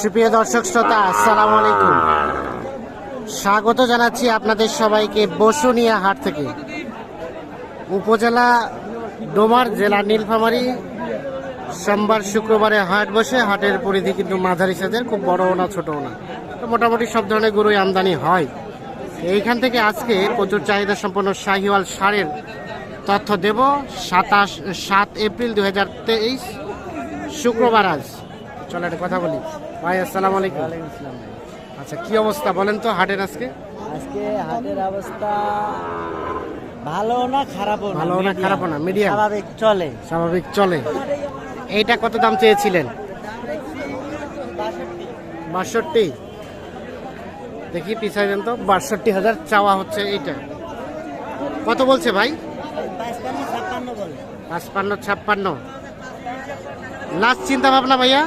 সুপ্রিয় দর্শক শ্রোতা, আসসালামু আলাইকুম। স্বাগত জানাচ্ছি আপনাদের সবাইকে বসুনিয়া হাট থেকে। উপজেলা ডোমার জেলা নীলফামারী, সোমবার শুক্রবারে হাট বসে, হাটের পরিধি কিন্তু মাঝারি সাইজের খুব বড়ও না, ছোটও না। তো মোটামুটি সব ধরনের গরুই আমদানি হয়। এইখান থেকে আজকে প্রচুর চাহিদা সম্পন্ন শাহিওয়াল সারের তথ্য দেব। সাতাশ, সাত এপ্রিল দু হাজার তেইশ শুক্রবার আজ। চলো একটা কথা বলি। ভাই আসসালামু আলাইকুম। আচ্ছা কি অবস্থা বলেন তো হাটের আজকে? আজকে হাটের অবস্থা ভালো না খারাপও না ভালো না। খারাপও না, medium। স্বাভাবিক চলে। স্বাভাবিক চলে। এইটা কত দাম চেয়েছিলেন? বাষট্টি। দেখি পিছাই দেন তো। বাষট্টি হাজার চাওয়া হচ্ছে এইটা। কত বলছে ভাই? পাঁচপান্ন ছাপ্পান্ন। লাস্ট চিন্তা ভাবনা ভাইয়া?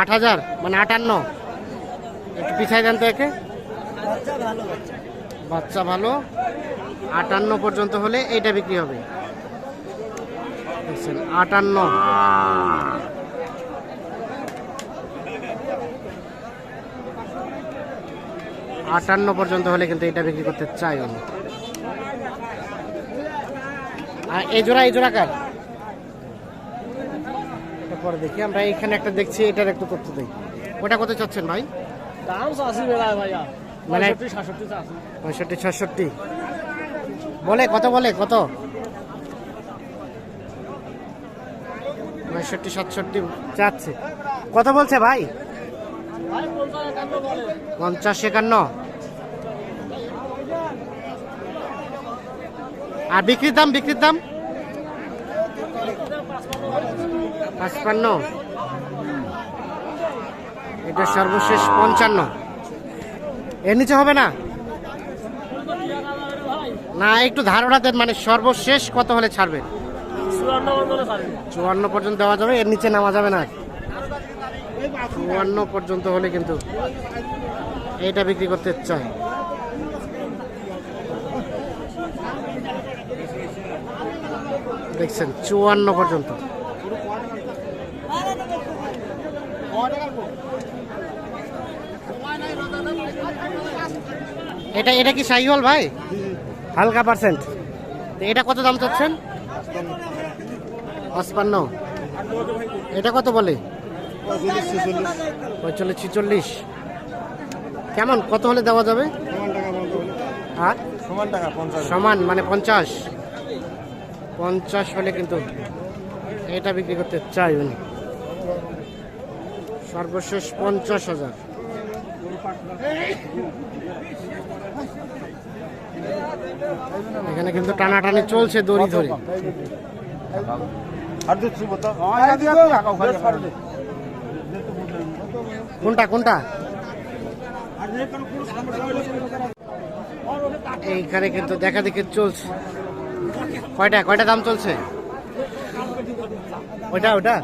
আট হাজার মানে আটান্ন। একটু পিছাই দেন তো একে। বাচ্চা ভালো। আটান্ন পর্যন্ত হলে এইটা বিক্রি হবে। আটান্ন। আটান্ন পর্যন্ত হলে কিন্তু এটা বিক্রি করতে চাই আমি আর এই জোড়া এই জোড়া কার? পরে দেখি আমরা এখানে একটা দেখছি এটার একটু তথ্য দিই ওটা কত চাচ্ছেন ভাই? দাম চাষি বেড়ায় ভাইয়া। মানে পঁয়ষট্টি সাতষট্টি ছষট্টি বলে কত বলে কত? পঁয়ষট্টি সাতষট্টি চাচ্ছে। কত বলছে ভাই? পঞ্চাশ একান্ন বলে পঞ্চাশ একান্ন আর বিক্রির দাম বিক্রির দাম? পাঁচপান্ন। এটা সর্বশেষ পঞ্চান্ন। এর নিচে হবে না? না একটু ধারণা দেন মানে সর্বশেষ কত হলে ছাড়বেন চুয়ান্ন পর্যন্ত দেওয়া যাবে এর নিচে নামা যাবে না। চুয়ান্ন পর্যন্ত হলে কিন্তু এটা বিক্রি করতে চাই দেখছেন চুয়ান্ন পর্যন্ত। এটা এটা কি সাইহল ভাই? হালকা পার্সেন্ট তো এটা কত দাম চাচ্ছেন? পঁচপান্ন। এটা কত বলে? পঁয়তাল্লিশ ছিচল্লিশ। কেমন? কত হলে দেওয়া যাবে? সমান মানে পঞ্চাশ। পঞ্চাশ হলে কিন্তু এটা বিক্রি করতে চাই উনি। সর্বশেষ পঞ্চাশ হাজার। এখানে কিন্তু টানাটানি চলছে দড়ি ধরে। কোনটা কোনটা? এইখানে কিন্তু দেখা দেখি চলছে। কয়টা কয়টা দাম চলছে? ওটা ওটা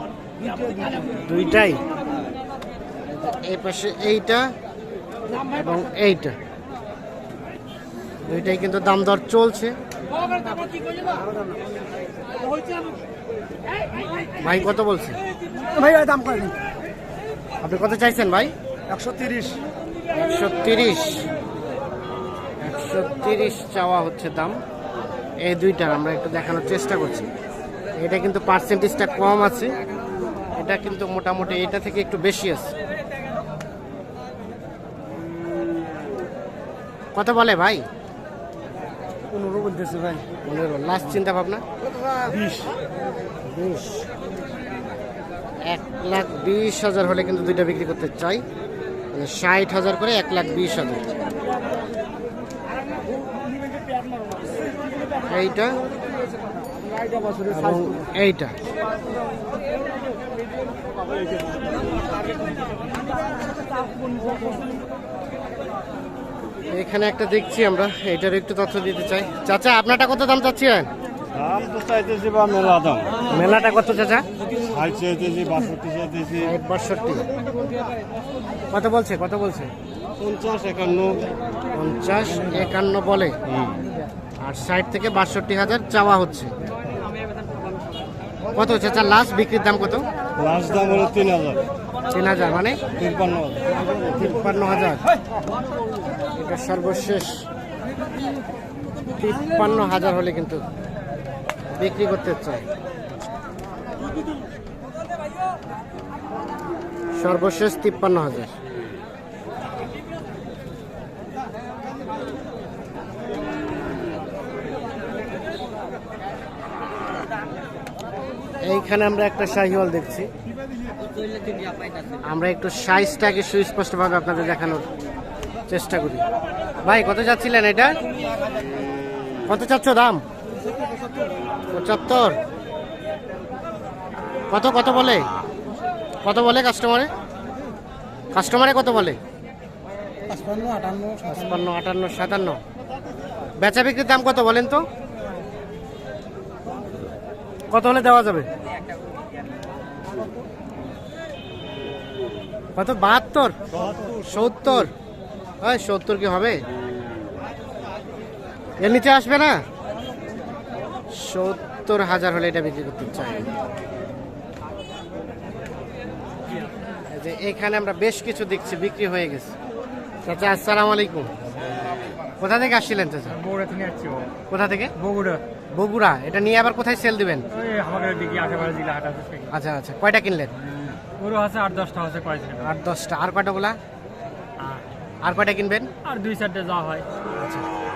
দুইটাই। এই পাশে এইটা এবং এইটা। দুইটাই কিন্তু দাম দর চলছে। ভাই কত বলছে? ভাই দাম আপনি কত চাইছেন ভাই? একশো তিরিশ। একশো তিরিশ। একশো তিরিশ চাওয়া হচ্ছে দাম। এই দুইটার আমরা একটু দেখানোর চেষ্টা করছি। এটা কিন্তু পার্সেন্টেজটা কম আছে। এটা কিন্তু মোটামুটি এটা থেকে একটু বেশি আছে। কত বলে ভাই? পনেরো বলতেছে ভাই। পনেরো লাস্ট চিন্তা ভাবনা? বিশ। বিশ। এক লাখ বিশ হাজার হলে কিন্তু দুইটা বিক্রি করতে চাই। মানে ষাট হাজার করে এক লাখ বিশ হাজার। এইটা? এবং এইটা। এখানে একটা দেখছি আমরা এটার একটু তথ্য দিতে চাই। চাচা আপনারটা কত দাম চাচ্ছেন মেলাটা কত চাচা? বাষট্টি কত বলছে কত বলছে? পঞ্চাশ একান্ন। পঞ্চাশ একান্ন বলে। আর ষাট থেকে বাষট্টি হাজার চাওয়া হচ্ছে। কত চাচা লাস্ট বিক্রির দাম কত? লাস্ট দাম হলো তিন হাজার। তিন হাজার মানে? তিপ্পান্ন তিপ্পান্ন হাজার। এটা সর্বশেষ। তিপ্পান্ন হাজার হলে কিন্তু বিক্রি করতে চাই সর্বশেষ তিপ্পান্ন হাজার। এইখানে আমরা একটা শাহিওয়াল দেখছি। আমরা একটু সাইজটাকে সুস্পষ্টভাবে আপনাদের দেখানোর চেষ্টা করি। ভাই কত যাচ্ছিলেন এটা? কত চাচ্ছ দাম? পঁচাত্তর। কত কত বলে? কত বলে কাস্টমারে? কাস্টমারে কত বলে? পাঁচপান্ন আটান্ন সাতান্ন। বেচা বিক্রির দাম কত বলেন তো? কত হলে দেওয়া যাবে? কত? বাহাত্তর? সত্তর? হয় সত্তর কি হবে? এর নিচে আসবে না? সত্তর হাজার হলে এটা বিক্রি করতে চাই। যে এখানে আমরা বেশ কিছু দেখছি বিক্রি হয়ে গেছে। চাচা আসসালামু আলাইকুম। কোথা থেকে আসছিলেন চাচা? বগুড়া থেকে আসছি কোথা থেকে? বগুড়া। বগুড়া এটা নিয়ে আবার কোথায় সেল দিবেন? আমাদের দিকে আশেপাশে জেলা হাট আছে আচ্ছা আচ্ছা কয়টা কিনলেন? গরু আছে আট দশটা আছে আট দশটা আর কয়টা বলা আর। কয়টা কিনবেন? আর দুই চারটে যাওয়া হয়।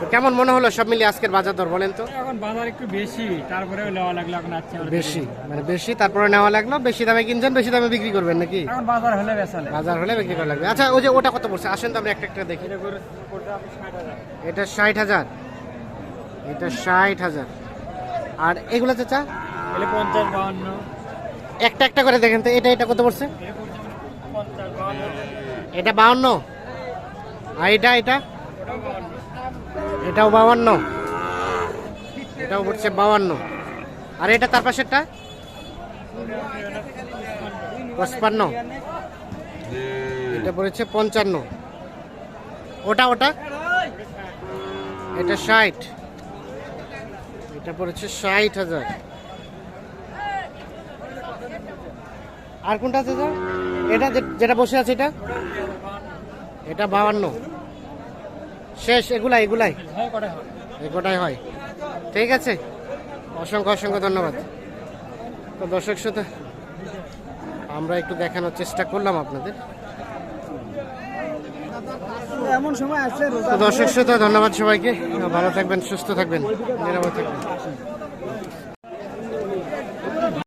তো কেমন মনে হলো সব মিলিয়ে আজকের বাজার দর বলেন তো? এখন বাজার একটু বেশি তারপরেও নেওয়া লাগল এখন আমার বেশি মানে বেশি তারপরে নেওয়া লাগল বেশি দামে কিনছেন বেশি দামে বিক্রি করবেন নাকি? এখন বাজার হলে বেসালে বাজার হলে বিক্রি করা লাগবে। আচ্ছা ওই যে ওটা কত পড়ছে? আসেন তো আমরা একটা একটা দেখি। এটা ষাট হাজার। এটা ষাট হাজার। আর এগুলো চাচা? পঞ্চাশ বাউন্ন একটা একটা করে দেখেন তো এটা এটা কত পড়ছে? এটা বাউন্ন? আর এটা এটা? এটাও বাউান্ন। এটাও পড়ছে বাউান্ন। আর এটা তার পাশেরটা? পঁচপান্ন। এটা পড়েছে পঞ্চান্ন। ওটা ওটা? এটা ষাট। এটা পড়েছে ষাট হাজার। আর কোনটা আছে স্যার? এটা যেটা বসে আছে এটা? এটা বাউান্ন শেষ, এগুলাই এগুলাই? এগোটাই হয়। ঠিক আছে। অসংখ্য অসংখ্য ধন্যবাদ। তো দর্শক শ্রোতা, আমরা একটু দেখানোর চেষ্টা করলাম আপনাদের। দর্শক শ্রোতা, ধন্যবাদ সবাইকে। ভালো থাকবেন, সুস্থ থাকবেন, নিরাপদ থাকবেন।